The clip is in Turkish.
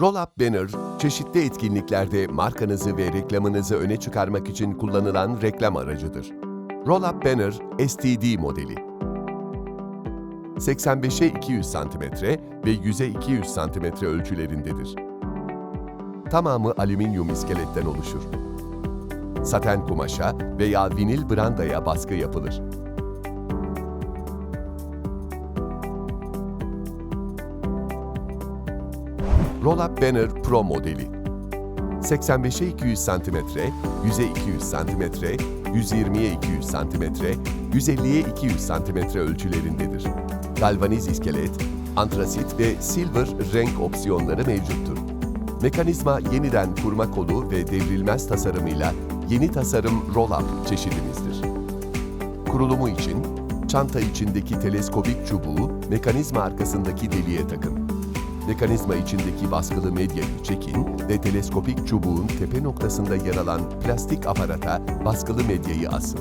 Roll-Up Banner, çeşitli etkinliklerde markanızı ve reklamınızı öne çıkarmak için kullanılan reklam aracıdır. Roll-Up Banner STD modeli. 85'e 200 cm ve 100'e 200 cm ölçülerindedir. Tamamı alüminyum iskeletten oluşur. Saten kumaşa veya vinil brandaya baskı yapılır. Roll-Up Banner Pro modeli. 85'e 200 cm, 100'e 200 cm, 120'ye 200 cm, 150'ye 200 cm ölçülerindedir. Galvaniz iskelet, antrasit ve silver renk opsiyonları mevcuttur. Mekanizma yeniden kurma kolu ve devrilmez tasarımıyla yeni tasarım roll-up çeşidimizdir. Kurulumu için çanta içindeki teleskopik çubuğu mekanizma arkasındaki deliğe takın. Mekanizma içindeki baskılı medyayı çekin ve teleskopik çubuğun tepe noktasında yer alan plastik aparata baskılı medyayı asın.